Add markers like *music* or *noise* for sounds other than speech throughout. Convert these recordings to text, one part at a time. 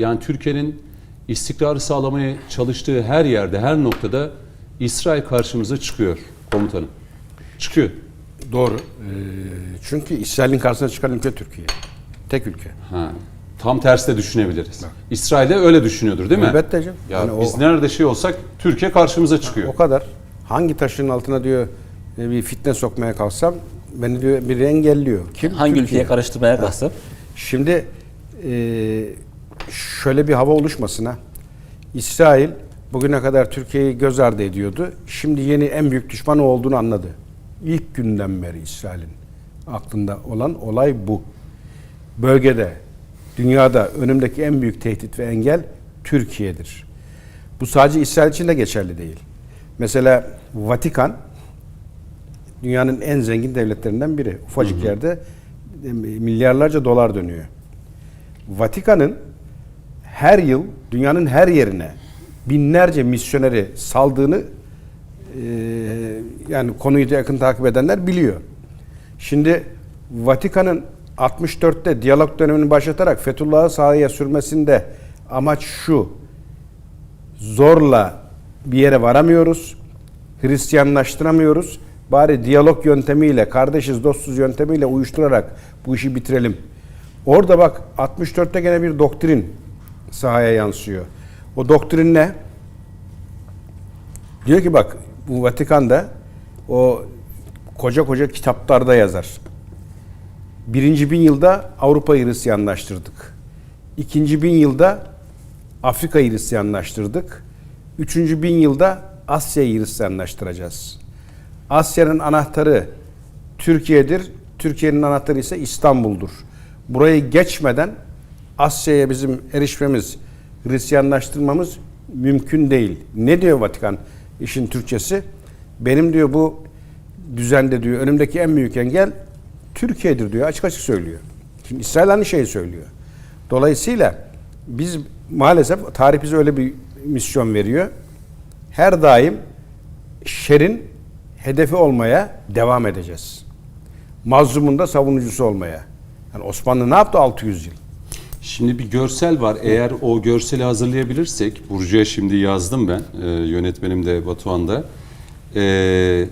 Yani Türkiye'nin istikrarı sağlamaya çalıştığı her yerde, her noktada İsrail karşımıza çıkıyor komutanım. Çıkıyor. Doğru. Ee, çünkü İsrail'in karşısına çıkan ülke Türkiye. Tek ülke. Ha. Tam tersi de düşünebiliriz. İsrail de öyle düşünüyordur değil mi? Elbette canım. Ya Yani o- biz nerede şey olsak Türkiye karşımıza çıkıyor. O kadar. Hangi taşın altına diyor e, bir fitne sokmaya kalksam beni diyor biri engelliyor. Kim? Hangi Türkiye. ülkeye karıştırmaya kalksam? Şimdi e, şöyle bir hava oluşmasın ha. İsrail bugüne kadar Türkiye'yi göz ardı ediyordu. Şimdi yeni en büyük düşmanı olduğunu anladı. İlk günden beri İsrail'in aklında olan olay bu. Bölgede, dünyada önümdeki en büyük tehdit ve engel Türkiye'dir. Bu sadece İsrail için de geçerli değil. Mesela Vatikan dünyanın en zengin devletlerinden biri. Ufacık yerde e, milyarlarca dolar dönüyor. Vatikan'ın her yıl dünyanın her yerine binlerce misyoneri saldığını e, yani konuyu da yakın takip edenler biliyor. Şimdi Vatikan'ın 64'te diyalog dönemini başlatarak Fethullah'ı sahaya sürmesinde amaç şu. Zorla bir yere varamıyoruz. Hristiyanlaştıramıyoruz. Bari diyalog yöntemiyle, kardeşiz, dostuz yöntemiyle uyuşturarak bu işi bitirelim. Orada bak 64'te gene bir doktrin sahaya yansıyor. O doktrin ne? Diyor ki bak bu Vatikan'da o koca koca kitaplarda yazar. Birinci bin yılda Avrupa'yı Hristiyanlaştırdık. İkinci bin yılda Afrika'yı Hristiyanlaştırdık. Üçüncü bin yılda Asya'yı Hristiyanlaştıracağız. Asya'nın anahtarı Türkiye'dir. Türkiye'nin anahtarı ise İstanbul'dur. Burayı geçmeden Asya'ya bizim erişmemiz, Hristiyanlaştırmamız mümkün değil. Ne diyor Vatikan işin Türkçesi? Benim diyor bu düzende diyor önümdeki en büyük engel Türkiye'dir diyor. Açık açık söylüyor. Şimdi İsrail aynı şeyi söylüyor. Dolayısıyla biz maalesef tarih bize öyle bir misyon veriyor. Her daim şerin hedefi olmaya devam edeceğiz. Mazlumun da savunucusu olmaya. Yani Osmanlı ne yaptı 600 yıl? Şimdi bir görsel var. Eğer o görseli hazırlayabilirsek, Burcu'ya şimdi yazdım ben, e, yönetmenim de Batuhan'da. E,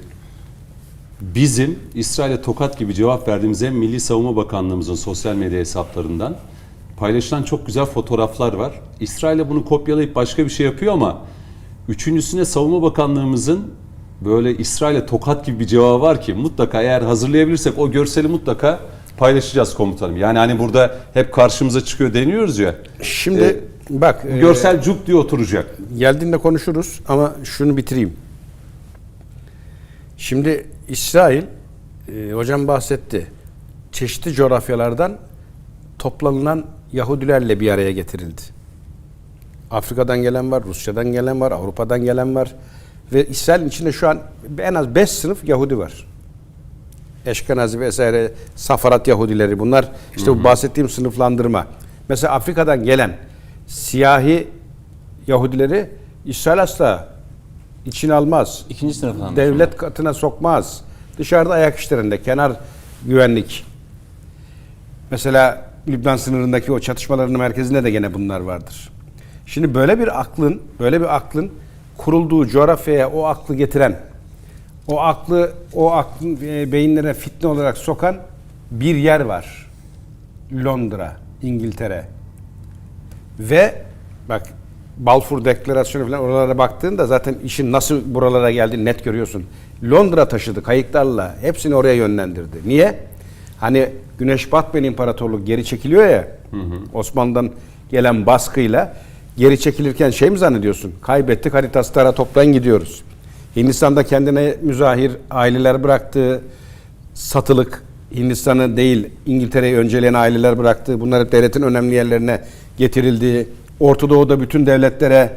bizim İsrail'e tokat gibi cevap verdiğimiz Milli Savunma Bakanlığımızın sosyal medya hesaplarından paylaşılan çok güzel fotoğraflar var. İsrail'e bunu kopyalayıp başka bir şey yapıyor ama üçüncüsüne Savunma Bakanlığımızın böyle İsrail'e tokat gibi bir cevabı var ki mutlaka eğer hazırlayabilirsek o görseli mutlaka paylaşacağız komutanım. Yani hani burada hep karşımıza çıkıyor deniyoruz ya. Şimdi Ee, bak e, görsel cuk diye oturacak. geldiğinde konuşuruz ama şunu bitireyim. Şimdi İsrail e, hocam bahsetti. Çeşitli coğrafyalardan toplanılan Yahudilerle bir araya getirildi. Afrika'dan gelen var, Rusya'dan gelen var, Avrupa'dan gelen var. Ve İsrail'in içinde şu an en az 5 sınıf Yahudi var. Eşkenazi vesaire, Safarat Yahudileri bunlar işte bu bahsettiğim sınıflandırma. Mesela Afrika'dan gelen siyahi Yahudileri İsrail asla içine almaz. İkinci sınıflandırma. Devlet katına sokmaz. Dışarıda ayak işlerinde kenar güvenlik. Mesela Lübnan sınırındaki o çatışmaların merkezinde de gene bunlar vardır. Şimdi böyle bir aklın, böyle bir aklın kurulduğu coğrafyaya o aklı getiren, o aklı, o aklın e, beyinlere fitne olarak sokan bir yer var. Londra, İngiltere. Ve bak Balfour Deklarasyonu falan oralara baktığında zaten işin nasıl buralara geldiğini net görüyorsun. Londra taşıdı kayıklarla. Hepsini oraya yönlendirdi. Niye? Hani Güneş batmayan İmparatorluk geri çekiliyor ya. Osmanlı'dan gelen baskıyla geri çekilirken şey mi zannediyorsun? Kaybettik haritaslara toplayın gidiyoruz. Hindistan'da kendine müzahir aileler bıraktığı satılık Hindistan'ı değil İngiltere'yi önceleyen aileler bıraktığı bunlar hep devletin önemli yerlerine getirildiği Orta Doğu'da bütün devletlere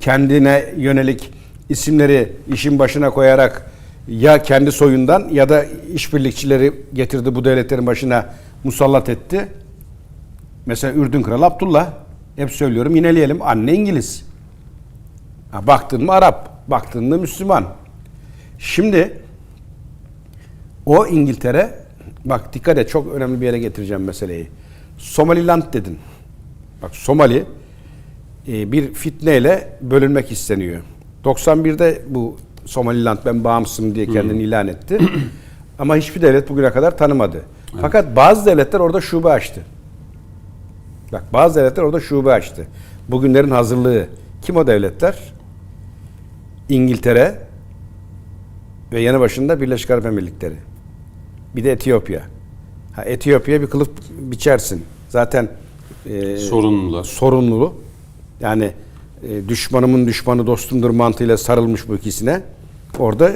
kendine yönelik isimleri işin başına koyarak ya kendi soyundan ya da işbirlikçileri getirdi bu devletlerin başına musallat etti. Mesela Ürdün Kralı Abdullah. Hep söylüyorum yineleyelim. Anne İngiliz. Ha, baktın mı Arap, baktın mı Müslüman. Şimdi o İngiltere, bak dikkat et çok önemli bir yere getireceğim meseleyi. Somaliland dedin. Bak Somali e, bir fitneyle bölünmek isteniyor. 91'de bu Somaliland ben bağımsızım diye kendini ilan etti. *clears throat* Ama hiçbir devlet bugüne kadar tanımadı. Fakat bazı devletler orada şube açtı. Bak bazı devletler orada şube açtı. Bugünlerin hazırlığı. Kim o devletler? İngiltere ve yanı başında Birleşik Arap Emirlikleri. Bir de Etiyopya. Ha, Etiyopya bir kılıf biçersin. Zaten e, Sorunlular. sorunlu. Yani e, düşmanımın düşmanı dostumdur mantığıyla sarılmış bu ikisine. Orada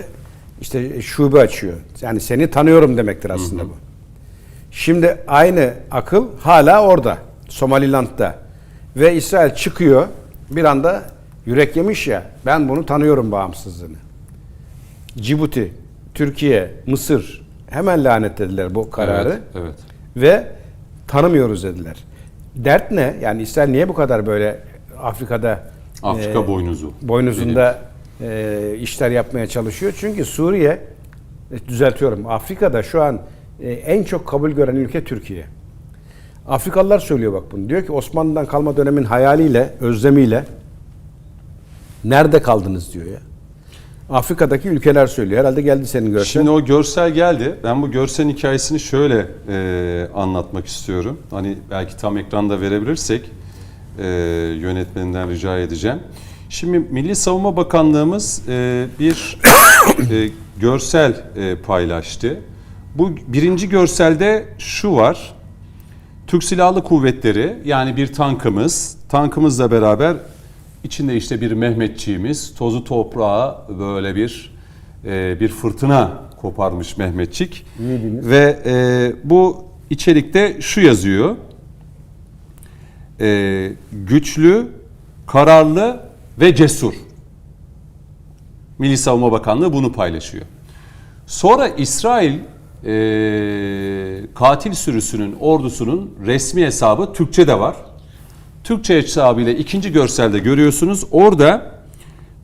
işte şube açıyor. Yani seni tanıyorum demektir aslında bu. Şimdi aynı akıl hala orada. Somaliland'da. Ve İsrail çıkıyor. Bir anda yürek yemiş ya. Ben bunu tanıyorum bağımsızlığını. Cibuti, Türkiye, Mısır hemen lanetlediler bu kararı Evet, evet. ve tanımıyoruz dediler. Dert ne? Yani İsrail niye bu kadar böyle Afrika'da Afrika e, boynuzu. boynuzunda e, işler yapmaya çalışıyor? Çünkü Suriye e, düzeltiyorum. Afrika'da şu an e, en çok kabul gören ülke Türkiye. Afrikalılar söylüyor bak bunu. Diyor ki Osmanlı'dan kalma dönemin hayaliyle, özlemiyle nerede kaldınız diyor ya. Afrika'daki ülkeler söylüyor. Herhalde geldi senin görsel. Şimdi o görsel geldi. Ben bu görselin hikayesini şöyle e, anlatmak istiyorum. Hani belki tam ekranda verebilirsek e, yönetmeninden rica edeceğim. Şimdi Milli Savunma Bakanlığımız e, bir *coughs* e, görsel e, paylaştı. Bu birinci görselde şu var. Türk Silahlı Kuvvetleri yani bir tankımız, tankımızla beraber içinde işte bir Mehmetçiğimiz, tozu toprağa böyle bir e, bir fırtına koparmış Mehmetçik. Ve e, bu içerikte şu yazıyor. E, güçlü, kararlı ve cesur. Milli Savunma Bakanlığı bunu paylaşıyor. Sonra İsrail e, katil sürüsünün, ordusunun resmi hesabı Türkçe de var. Türkçe hesabıyla ikinci görselde görüyorsunuz. Orada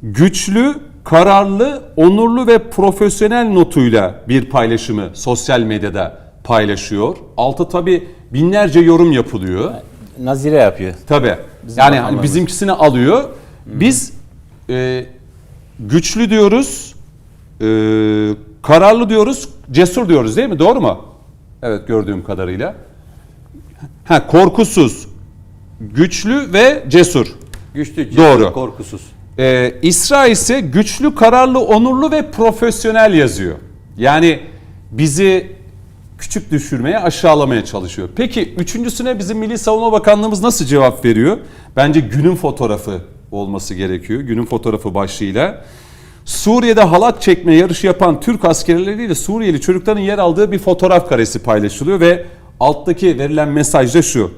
güçlü, kararlı, onurlu ve profesyonel notuyla bir paylaşımı sosyal medyada paylaşıyor. Altı tabi binlerce yorum yapılıyor. Nazire yapıyor. Bizim yani hani bizimkisini alıyor. Biz e, güçlü diyoruz, e, kararlı diyoruz, cesur diyoruz değil mi? Doğru mu? Evet gördüğüm kadarıyla. Ha korkusuz, güçlü ve cesur. Güçlü, cesur, Doğru. korkusuz. Ee, İsra ise güçlü, kararlı, onurlu ve profesyonel yazıyor. Yani bizi küçük düşürmeye, aşağılamaya çalışıyor. Peki üçüncüsüne bizim Milli Savunma Bakanlığımız nasıl cevap veriyor? Bence günün fotoğrafı olması gerekiyor. Günün fotoğrafı başlığıyla. Suriye'de halat çekme yarışı yapan Türk askerleriyle Suriyeli çocukların yer aldığı bir fotoğraf karesi paylaşılıyor ve alttaki verilen mesaj da şu.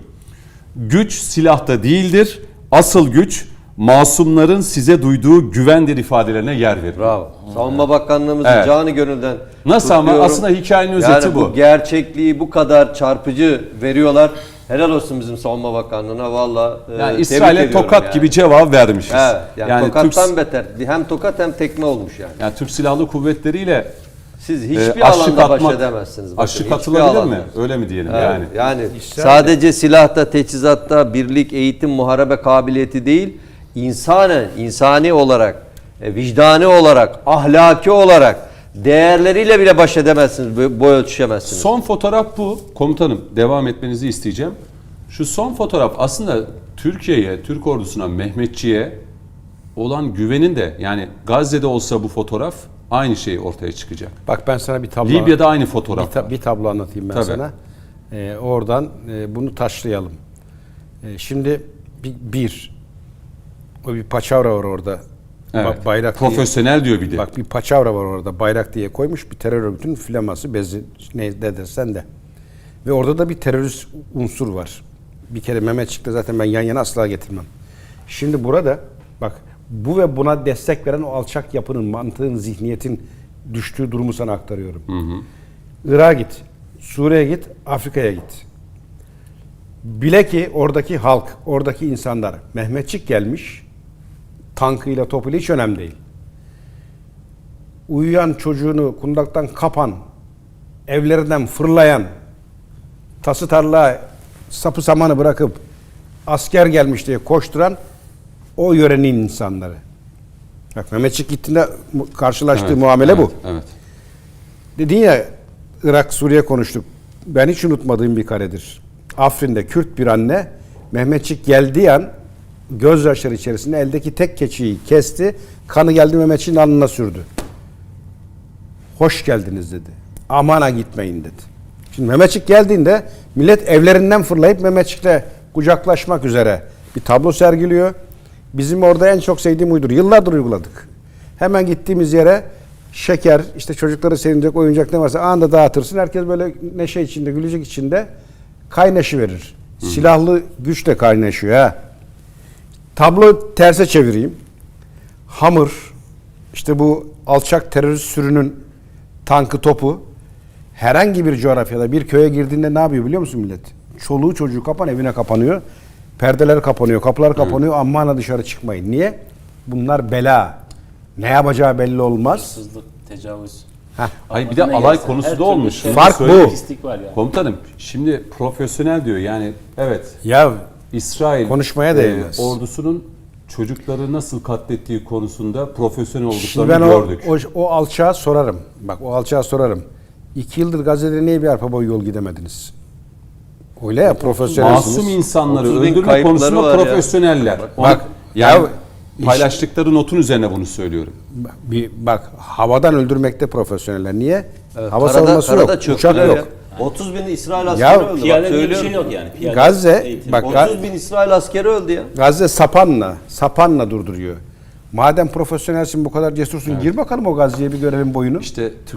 Güç silahta değildir. Asıl güç masumların size duyduğu güvendir ifadelerine yer verir. Bravo. Savunma Bakanlığımızı Evet. canı gönülden Nasıl ama? Aslında hikayenin özeti yani bu. gerçekliği bu kadar çarpıcı veriyorlar. Helal olsun bizim Savunma Bakanlığı'na valla. e, Yani tebrik İsrail'e tokat yani. gibi cevap vermişiz. Evet, yani, tokattan Türk, beter. Hem tokat hem tekme olmuş yani. yani Türk Silahlı Kuvvetleriyle Siz e, hiçbir aşık alanda baş atmak- edemezsiniz. Bakın, aşık hiçbir atılabilir alanda. mi? Öyle mi diyelim Evet, yani? yani İsrail- sadece silahta, teçhizatta, birlik, eğitim, muharebe kabiliyeti değil, insanı, insani olarak, e, vicdani olarak, ahlaki olarak değerleriyle bile baş edemezsiniz, boy boy ölçüşemezsiniz. Son fotoğraf bu. Komutanım devam etmenizi isteyeceğim. Şu son fotoğraf aslında Türkiye'ye, Türk ordusuna, Mehmetçiğe olan güvenin de yani Gazze'de olsa bu fotoğraf aynı şey ortaya çıkacak. Bak ben sana bir tablo Libya'da aynı bir, fotoğraf ta- var. bir tablo anlatayım ben Tabii. sana. Ee, oradan e, bunu taşlayalım. Ee, şimdi bir, bir o bir paçavra var orada. Evet. Ba- bayrak diye- Profesyonel diyor bir de. Bak bir paçavra var orada bayrak diye koymuş bir terör örgütünün flaması bezi ne, ne dersen de. Ve orada da bir terörist unsur var. Bir kere Mehmetçik'le zaten ben yan yana asla getirmem. Şimdi burada bak bu ve buna destek veren o alçak yapının, mantığın, zihniyetin düştüğü durumu sana aktarıyorum. Irak'a git, Suriye'ye git, Afrika'ya git. Bile ki oradaki halk, oradaki insanlar Mehmetçik gelmiş, tankıyla, topuyla hiç önemli değil uyuyan çocuğunu kundaktan kapan, evlerinden fırlayan, tası tarla sapı samanı bırakıp asker gelmiş diye koşturan o yörenin insanları. Bak Mehmetçik gittiğinde karşılaştığı Evet, muamele evet, bu. Evet. Dedin ya Irak Suriye konuştuk. Ben hiç unutmadığım bir karedir. Afrin'de Kürt bir anne Mehmetçik geldiği an gözyaşları içerisinde eldeki tek keçiyi kesti. Kanı geldi Mehmetçik'in alnına sürdü. Hoş geldiniz dedi. Amana gitmeyin dedi. Şimdi Mehmetçik geldiğinde millet evlerinden fırlayıp Mehmetçik'le kucaklaşmak üzere bir tablo sergiliyor. Bizim orada en çok sevdiğim uydur. Yıllardır uyguladık. Hemen gittiğimiz yere şeker, işte çocukları sevinecek oyuncak ne varsa anında dağıtırsın. Herkes böyle neşe içinde, gülecek içinde kaynaşı verir. Silahlı güç de kaynaşıyor ha. Tablo terse çevireyim. Hamur, işte bu alçak terörist sürünün tankı topu herhangi bir coğrafyada bir köye girdiğinde ne yapıyor biliyor musun millet? Çoluğu çocuğu kapan evine kapanıyor. Perdeler kapanıyor, kapılar kapanıyor. Aman dışarı çıkmayın. Niye? Bunlar bela. Ne yapacağı belli olmaz. Hırsızlık, tecavüz. Heh. Hayır bir de alay gelsin. konusu da olmuş. şey- Fark bu. Var yani. Komutanım şimdi profesyonel diyor yani evet Ya İsrail Konuşmaya e, değmez. ordusunun çocukları nasıl katlettiği konusunda profesyonel olduklarını ben o, gördük. o, o alçağa sorarım. Bak o alçağa sorarım. İki yıldır Gazze'de niye bir arpa boyu yol gidemediniz? Öyle ya profesyonelsiniz. Masum insanları 30 bin öldürme kayıpları konusunda var ya. profesyoneller. Onu- Bak, yani ya- paylaştıkları notun üzerine bunu söylüyorum. Bir bak havadan öldürmekte profesyoneller. Niye? Evet, Hava karada- savunması karada yok. çöktüler Uçak ya. yok. 30 bin İsrail Ya, askeri öldü. Bak, Piyade diye bir söylüyorum. şey yok yani. Piyade Gazze, eğitim. bak- 30 bin İsrail askeri öldü ya. Gazze sapanla, sapanla durduruyor. Madem profesyonelsin bu kadar cesursun gir bakalım o Gazze'ye bir görelim boyunu. İşte Türk